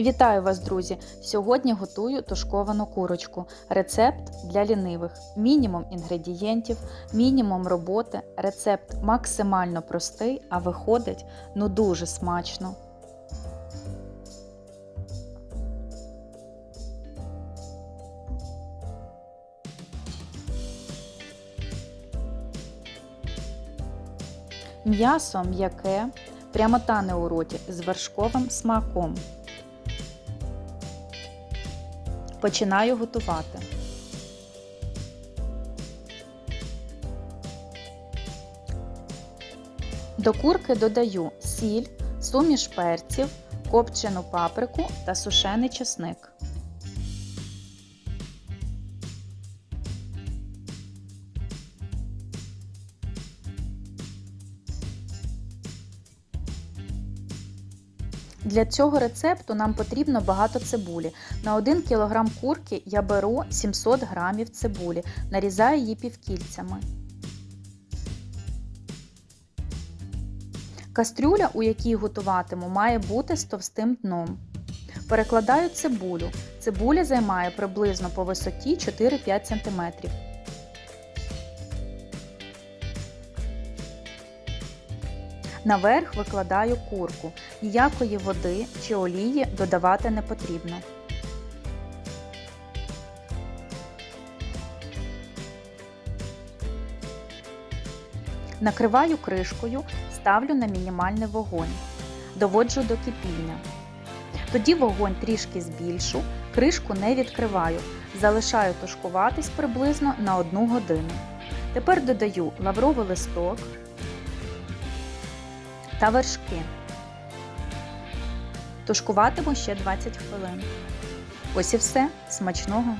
Вітаю вас, друзі! Сьогодні готую тушковану курочку. Рецепт для лінивих. Мінімум інгредієнтів, мінімум роботи. Рецепт максимально простий, а виходить ну дуже смачно. М'ясо м'яке, прямота у роті з вершковим смаком. Починаю готувати. До курки додаю сіль, суміш перців, копчену паприку та сушений чесник. Для цього рецепту нам потрібно багато цибулі. На 1 кг курки я беру 700 г цибулі, нарізаю її півкільцями. Кастрюля, у якій готуватиму, має бути з товстим дном. Перекладаю цибулю. Цибуля займає приблизно по висоті 4-5 см. Наверх викладаю курку. Ніякої води чи олії додавати не потрібно. Накриваю кришкою, ставлю на мінімальний вогонь. Доводжу до кипіння. Тоді вогонь трішки збільшу, кришку не відкриваю. Залишаю тушкуватись приблизно на 1 годину. Тепер додаю лавровий листок та вершки. Тушкуватиму ще 20 хвилин. Ось і все. Смачного!